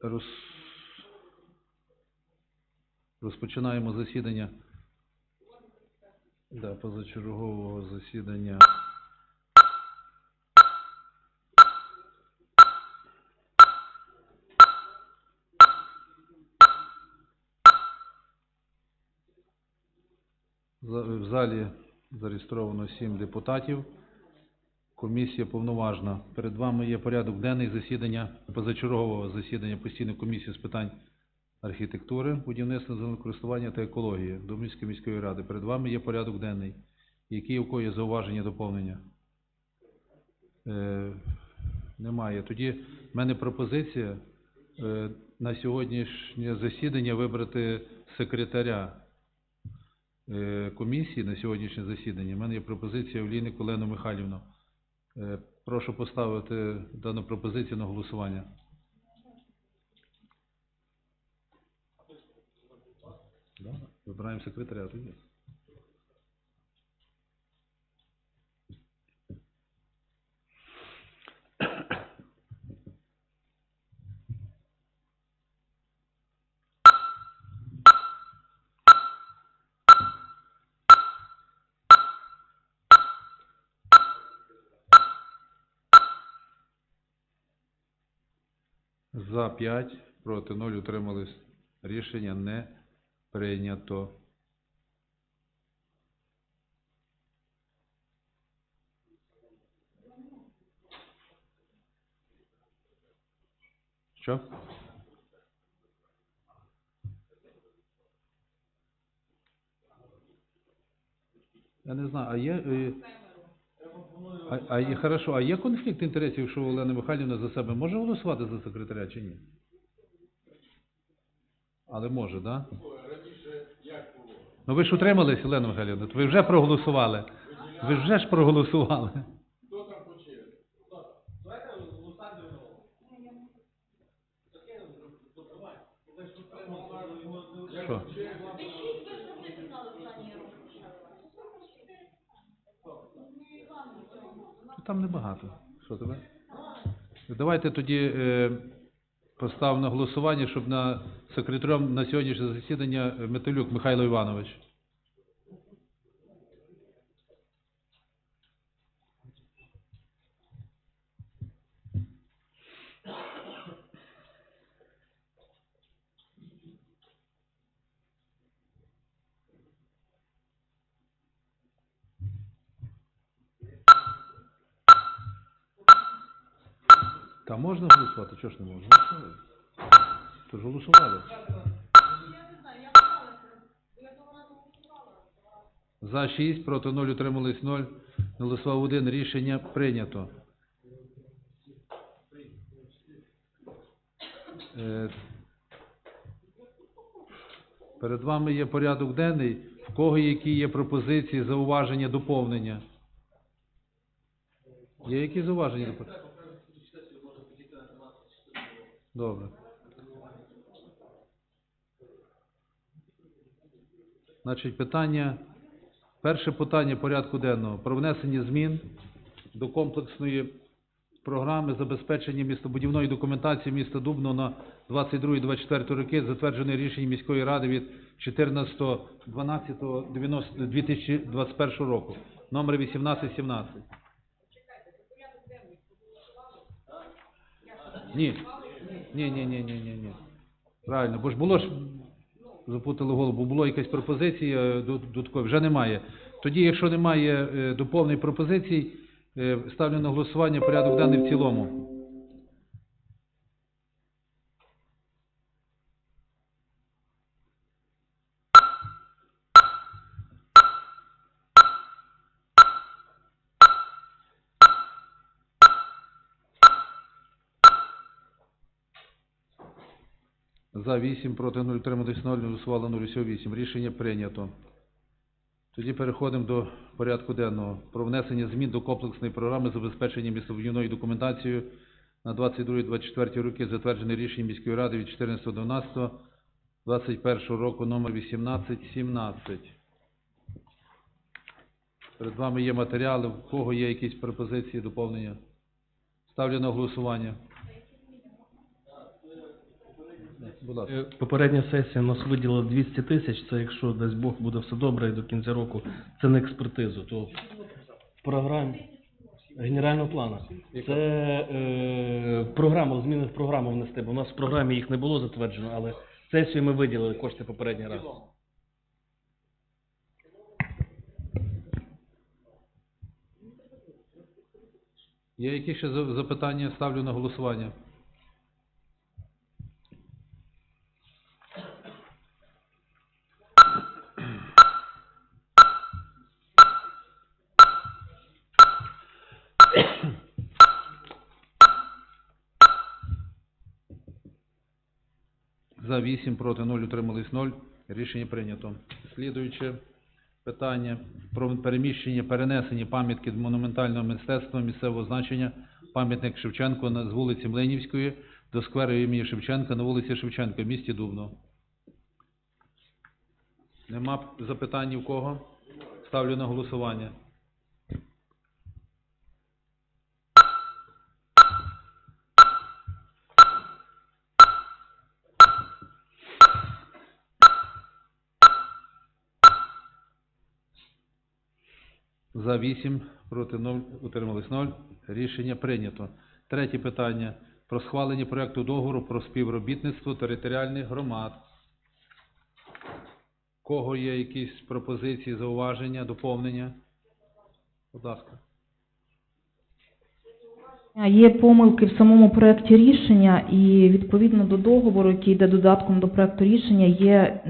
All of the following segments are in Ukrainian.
роз... розпочинаємо засідання да, позачергового засідання. За- В залі зареєстровано сім депутатів. Комісія повноважна. Перед вами є порядок денний засідання, позачергового засідання постійної комісії з питань архітектури, будівництва, землекористування та екології Домівської міської ради. Перед вами є порядок денний. Які у кого є зауваження, доповнення? Е, немає. Тоді в мене пропозиція е, на сьогоднішнє засідання вибрати секретаря е, комісії на сьогоднішнє засідання. У мене є пропозиція Олійник Олену Михайлівну. Е, Прошу поставити дану пропозицію на голосування. Вибираємо секретаря За 5, проти 0, утримались. Рішення не прийнято. Що? Я не знаю, а є... А, а хорошо, а є конфлікт інтересів, що Олена Михайлівна за себе може голосувати за секретаря чи ні? Але може, так? Да? Ну ви ж утримались, Олена Михайлівна, ви вже проголосували. Ви вже ж проголосували. Що? Ну, Там небагато. Що тебе? Давайте тоді е, поставимо на голосування, щоб на секретарем на сьогоднішнє засідання Метелюк Михайло Іванович. Та можна голосувати, чого ж не можна? Голосуємо. То ж голосували. За 6, проти 0, утримались 0. Голосував 1. Рішення прийнято. Е, Перед вами є порядок денний. В кого які є пропозиції, зауваження, доповнення? Є які зауваження? доповнення? Добре. Значить, питання, перше питання порядку денного про внесення змін до комплексної програми забезпечення містобудівної документації міста Дубно на 22-24 роки, затверджене рішенням міської ради від 14.12.2021 року, номер 1817. Ні. Ні, ні, ні, ні, ні, ні. Правильно, бо ж було ж запутали голову, було якась пропозиція додаткові, вже немає. Тоді, якщо немає е, доповнень пропозицій, е, ставлю на голосування порядок денний в цілому. За 8, проти 0, утримались 0, не голосувало 0, усього 8. Рішення прийнято. Тоді переходимо до порядку денного. Про внесення змін до комплексної програми забезпечення містобудівною документацією на 22-24 роки, затверджене рішенням міської ради від 14.12.21 року, номер 1817. Перед вами є матеріали. В кого є якісь пропозиції, доповнення? Ставлю на голосування. Будь ласка. Е, Попередня сесія нас виділила 200 тисяч, це якщо, дасть Бог, буде все добре і до кінця року, це на експертизу, то в програмі генерального плану. Це е, програма, зміни в програму внести, бо у нас в програмі їх не було затверджено, але сесію ми виділили кошти попередній раз. Є якісь ще запитання? Ставлю на голосування. 8, проти 0, утримались 0. Рішення прийнято. Слідуюче питання про переміщення, перенесення пам'ятки монументального мистецтва місцевого значення пам'ятник Шевченко з вулиці Млинівської до скверу імені Шевченка на вулиці Шевченка в місті Дубно. Нема запитань в кого? Ставлю на голосування. За 8, проти 0, утримались 0. Рішення прийнято. Третє питання. Про схвалення проекту договору про співробітництво територіальних громад. Кого є якісь пропозиції, зауваження, доповнення? Будь ласка. Є помилки в самому проекті рішення, і відповідно до договору, який йде додатком до проекту рішення, є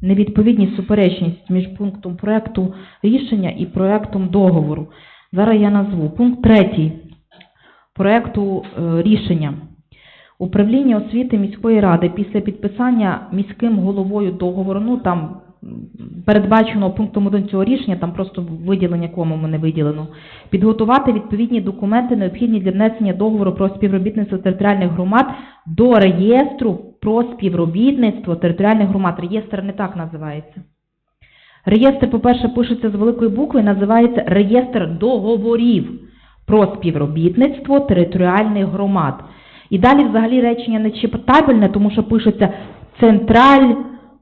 невідповідність, суперечність між пунктом проекту рішення і проектом договору. Зараз я назву пункт третій проекту е, рішення. Управління освіти міської ради після підписання міським головою договору, ну там передбачено пунктом 1 цього рішення, там просто виділення кому не виділено, підготувати відповідні документи, необхідні для внесення договору про співробітництво територіальних громад до реєстру про співробітництво територіальних громад. Реєстр не так називається. Реєстр, по-перше, пишеться з великої букви, називається реєстр договорів про співробітництво територіальних громад. І далі взагалі речення не читабельне, тому що пишеться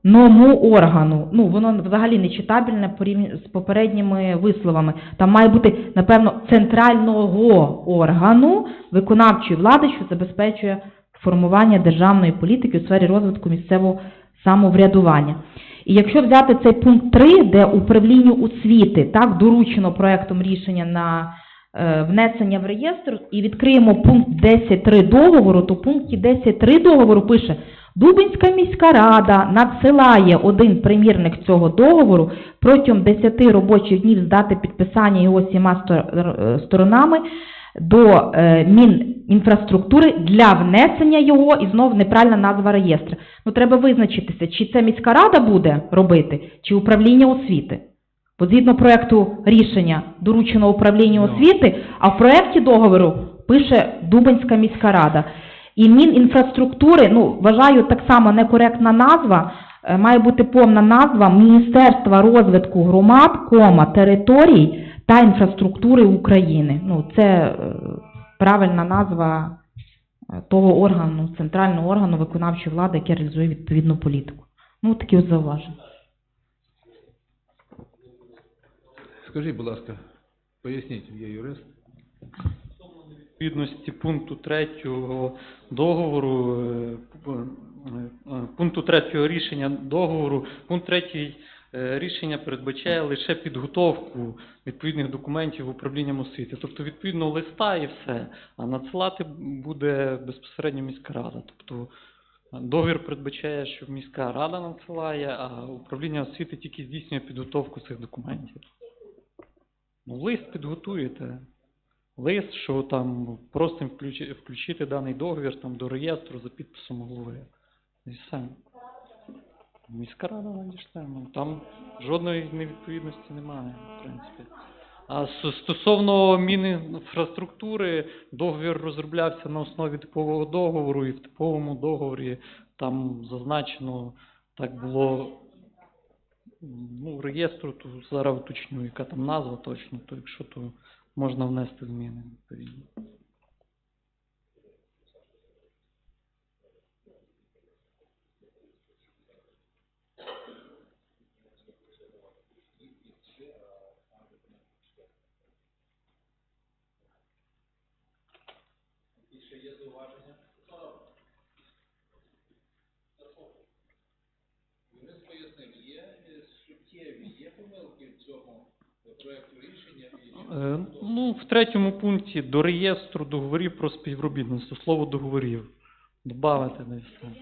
центральному органу. Ну, воно взагалі не читабельне порівняно з попередніми висловами. Там має бути, напевно, центрального органу виконавчої влади, що забезпечує формування державної політики у сфері розвитку місцевого самоврядування. І якщо взяти цей пункт 3, де управлінню освіти так доручено проектом рішення на е, внесення в реєстр, і відкриємо пункт 10.3 договору, то в пункті 10.3 договору пише Дубинська міська рада надсилає один примірник цього договору протягом 10 робочих днів з дати підписання його всіма е, сторонами до е, Мінінфраструктури для внесення його, і знов неправильна назва реєстру. Ну, треба визначитися, чи це міська рада буде робити, чи управління освіти. Бо згідно проекту рішення доручено управлінню освіти, а в проекті договору пише Дубенська міська рада. І Мінінфраструктури, ну, вважаю, так само некоректна назва, е, має бути повна назва Міністерства розвитку громад, кома, територій та інфраструктури України. Ну, це е, правильна назва е, того органу, центрального органу виконавчої влади, який реалізує відповідну політику. Ну, такі от зауваження. Скажіть, будь ласка, поясніть, є юрист. Відповідності пункту 3 договору, е, пункту 3 рішення договору, пункт 3 е, рішення передбачає лише підготовку відповідних документів управлінням освіти. Тобто, відповідно, листа і все, а надсилати буде безпосередньо міська рада. Тобто, договір передбачає, що міська рада надсилає, а управління освіти тільки здійснює підготовку цих документів. Ну, лист підготуєте лист, що там просимо включити, включити даний договір там, до реєстру за підписом голови. І все. Міська рада надійшла. Ну, там жодної невідповідності немає, в принципі. А стосовно Мінінфраструктури, договір розроблявся на основі типового договору, і в типовому договорі там зазначено, так було ну, реєстру, то зараз уточню, яка там назва точно, то якщо то можна внести зміни відповідні. Є е, суттєві, є помилки в цьому е, Ну, в третьому пункті до реєстру договорів про співробітництво, слово договорів. Добавити десь там.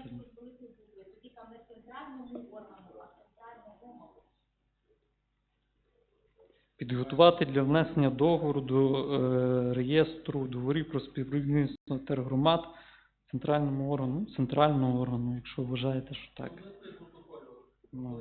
Підготувати для внесення договору до е, реєстру договорів про співробітництво тергромад центральному органу, ну, центрального органу, якщо вважаєте, що так. Ну.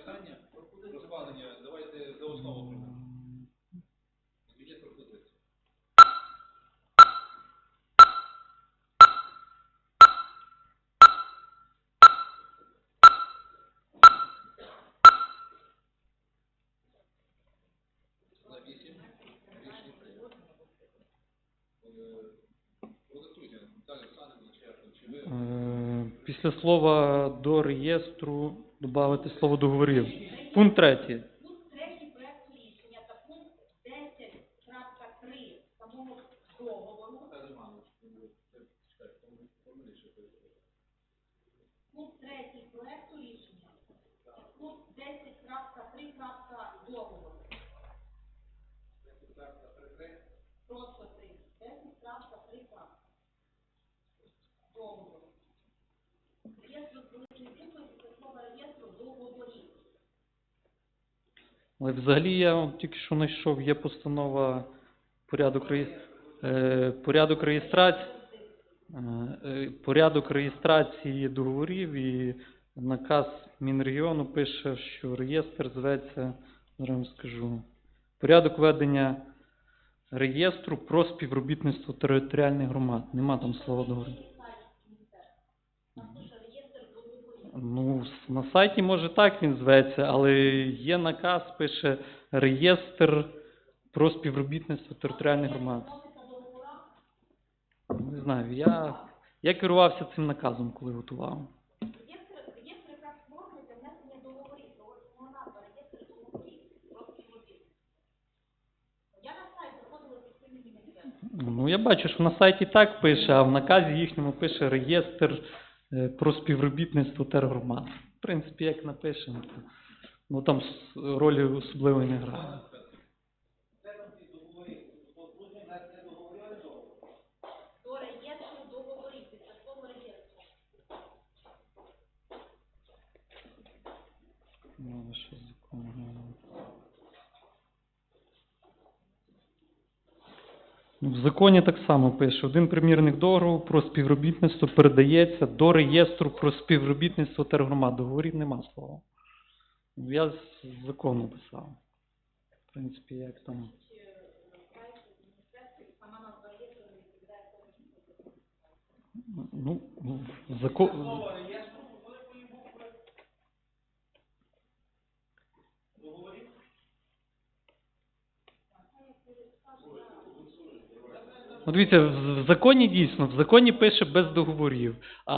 питання про схвалення. Давайте за основу приймемо. Є пропозиція. За вісім. Рішення прийнято. Е, Продиктуйте. Далі, Олександр Чехов, чи ви Е, Після слова до реєстру додати слово договорів. Пункт третій. Пункт третій проекту рішення та пункт 10.3 самого договору. Пункт третій проекту рішення пункт 10.3 договору. Просто 3. 10.3 договору. Реєстр з великої букви після слова реєстру договорів. Але взагалі я тільки що знайшов, є постанова порядок, реєс- е, порядок реєстрації. Е, Порядок реєстрації договорів і наказ Мінрегіону пише, що реєстр зветься, зараз вам скажу, порядок ведення реєстру про співробітництво територіальних громад. Нема там слова договору. Ну, на сайті може так він зветься, але є наказ, пише реєстр про співробітництво територіальних громад. Не знаю, я, я керувався цим наказом, коли готував. Ну, я бачу, що на сайті так пише, а в наказі їхньому пише реєстр про співробітництво тергромад. В принципі, як напишемо, то ну, там ролі особливо не грає. Ну, але що закон глянемо. Ну, В законі так само пише, один примірник договору про співробітництво передається до реєстру про співробітництво тергромад. Договорів нема слова. Ну, Я з закону писав. В принципі, як там. Ну, ну, закон... Ну, дивіться, в законі дійсно, в законі пише без договорів, а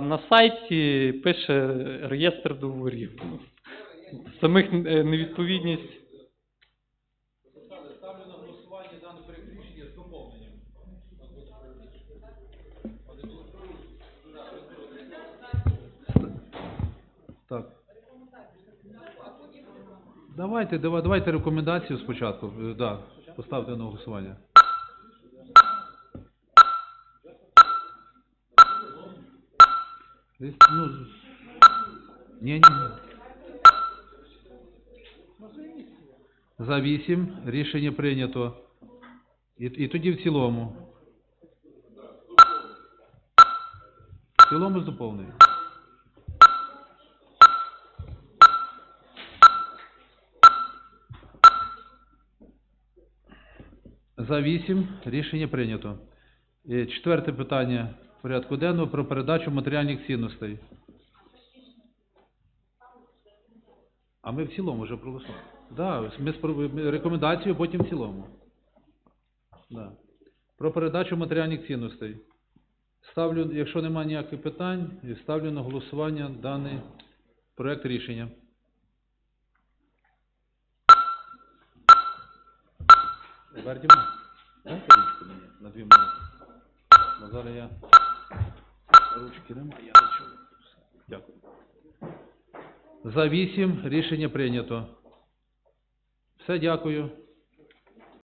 на сайті пише реєстр договорів. Самих е, невідповідність. Ставлю на голосування дане проект рішення з доповненням. Давайте, давай- давайте рекомендацію спочатку. Е, Да, поставте на голосування. Десь, Ну, ні, ні. За вісім рішення прийнято. І, і тоді в цілому. В цілому з доповненням. За вісім рішення прийнято. Е, Четверте питання порядку денного про передачу матеріальних цінностей. А ми в цілому вже проголосували. Да, ми спро- рекомендацію, потім в цілому. Да. Про передачу матеріальних цінностей. Ставлю, якщо немає ніяких питань, ставлю на голосування даний Проект рішення. Мені на дві минути. Зараз я ручки немає, я не. Дякую. За вісім рішення прийнято. Все, дякую.